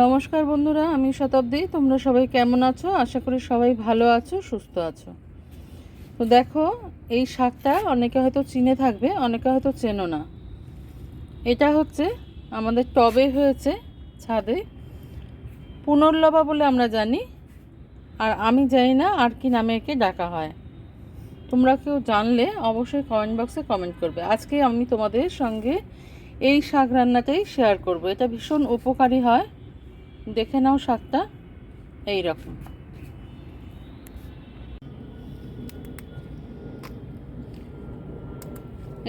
নমস্কার বন্ধুরা, আমি শতাব্দী। তোমরা সবাই কেমন আছো? আশা করি সবাই ভালো আছো, সুস্থ আছো। তো দেখো, এই শাকটা অনেকে হয়তো চিনে থাকবে, অনেকে হয়তো চেনো না। এটা হচ্ছে আমাদের টবে হয়েছে ছাদে। পুনর্লবা বলে আমরা জানি, আর আমি জানি না আর কি নামে একে ডাকা হয়। তোমরা কেউ জানলে অবশ্যই কমেন্ট বক্সে কমেন্ট করবে। আজকে আমি তোমাদের সঙ্গে এই শাক রান্নাটাই শেয়ার করব। এটা ভীষণ উপকারী হয়। দেখে নাও শাকটা। এই রকম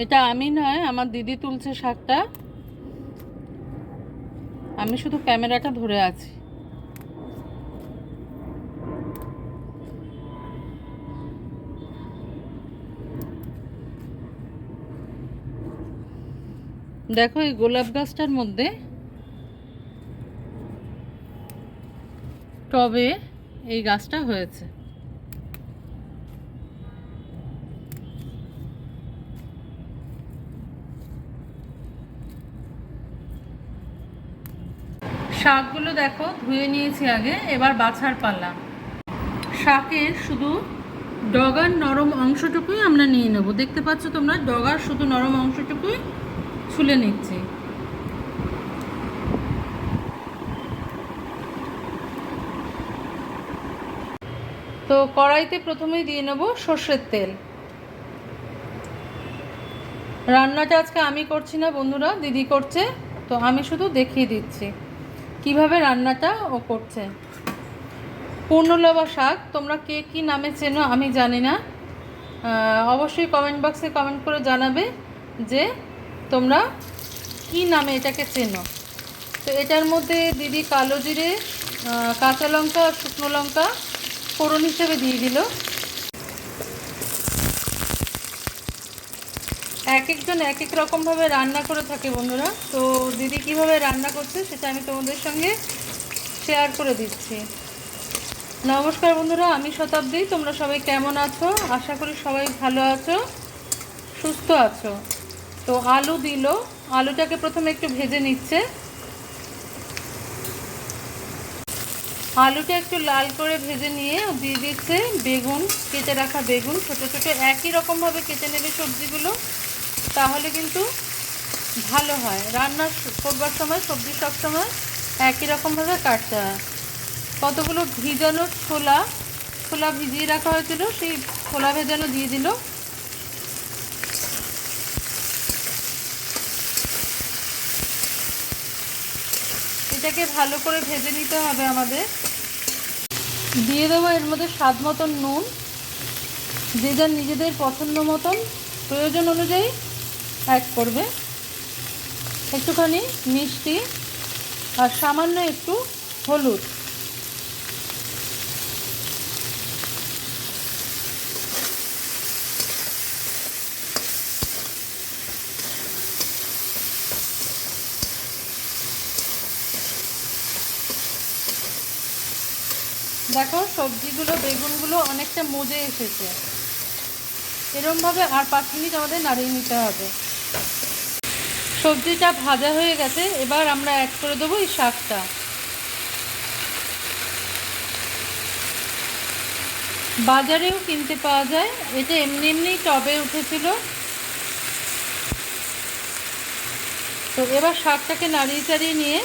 এটা আমি নয়, আমার দিদি তুলছে শাকটা। আমি শুধু ক্যামেরাটা ধরে আছি। দেখো এই গোলাপ গাছটার মধ্যে টবে এই গাছটা হয়েছে। শাকগুলো দেখো, ধুয়ে নিয়েছি আগে, এবার বাছার পাল্লা। শাকের শুধু ডগার নরম অংশটুকুই আমরা নিয়ে নেব। দেখতে পাচ্ছ তোমরা ডগার শুধু নরম অংশটুকুই ছুলে নিচ্ছি। তো কড়াইতে প্রথমেই দিয়ে নেব সর্ষের তেল। রান্নাটা আজকে আমি করছি না, বন্ধুরা, দিদি করছে, তো আমি শুধু দেখিয়ে দিচ্ছি কীভাবে রান্নাটা ও করছে। পূর্ণলবা শাক, তোমরা কে কী নামে চেনো আমি জানি না। অবশ্যই কমেন্ট বক্সে কমেন্ট করে জানাবে যে তোমরা কি নামে এটাকে চেনো। তো এটার মধ্যে দিদি কালো জিরে কাঁচা লঙ্কা, শুকনো লঙ্কা ফোড়ন হিসেবে দিয়ে দিল। এক একজন এক এক রকমভাবে রান্না করে থাকে বন্ধুরা। তো দিদি কীভাবে রান্না করছে সেটা আমি তোমাদের সঙ্গে শেয়ার করে দিচ্ছি। নমস্কার বন্ধুরা, আমি শতাব্দী। তোমরা সবাই কেমন আছো? আশা করি সবাই ভালো আছো, সুস্থ আছো। তো আলু দিল। আলুটাকে প্রথমে একটু ভেজে নিচ্ছে। আলুটা একটু লাল করে ভেজে নিয়ে দিয়ে দিচ্ছে বেগুন, কেটে রাখা বেগুন, ছোটো ছোটো, একই রকমভাবে কেটে নেবে সবজিগুলো, তাহলে কিন্তু ভালো হয়। রান্না করবার সময়, সবজি সবসময় একই রকমভাবে কাটতে হয়। কতগুলো ভিজানো ছোলা ছোলা ভিজিয়ে রাখা হয়েছিল, সেই ছোলা ভেজানো দিয়ে দিল। এটাকে ভালো করে ভেজে নিতে হবে আমাদের। দিয়ে দেবো এর মধ্যে স্বাদ মতন নুন, যে যার নিজেদের পছন্দ মতন, প্রয়োজন অনুযায়ী অ্যাড করবে। একটুখানি মিষ্টি আর সামান্য একটু হলুদ। দেখো, সবজিগুলো, বেগুনগুলো অনেকটা মজে এসেছে। এরমভাবে আর পাঁচ মিনিট আমাদের নাড়িয়ে নিতে হবে। সবজিটা ভাজা হয়ে গেছে, এবার আমরা অ্যাড করে দেবো এই শাকটা। বাজারেও কিনতে পাওয়া যায়। এটা এমনি এমনি টবে উঠেছিল। তো এবার শাকটাকে নাড়িয়ে চাড়িয়ে নিয়ে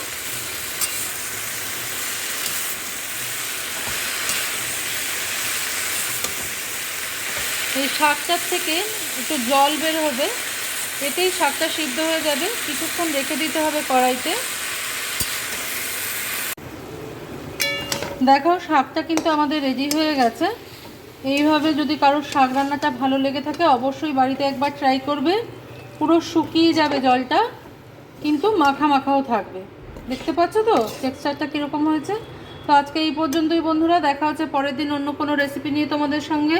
এই শাকটার থেকে একটু জল বের হবে, এতেই শাকটা সিদ্ধ হয়ে যাবে। কিছুক্ষণ রেখে দিতে হবে কড়াইতে। দেখো, শাকটা কিন্তু আমাদের রেডি হয়ে গেছে। এইভাবে যদি কারোর শাক রান্নাটা ভালো লেগে থাকে, অবশ্যই বাড়িতে একবার ট্রাই করবে। পুরো শুকিয়ে যাবে জলটা, কিন্তু মাখা মাখাও থাকবে। দেখতে পাচ্ছ তো? টেক্সচারটা কীরকম হয়েছে? তো আজকে এই পর্যন্তই বন্ধুরা, দেখা হচ্ছে পরের দিন অন্য কোনো রেসিপি নিয়ে তোমাদের সঙ্গে।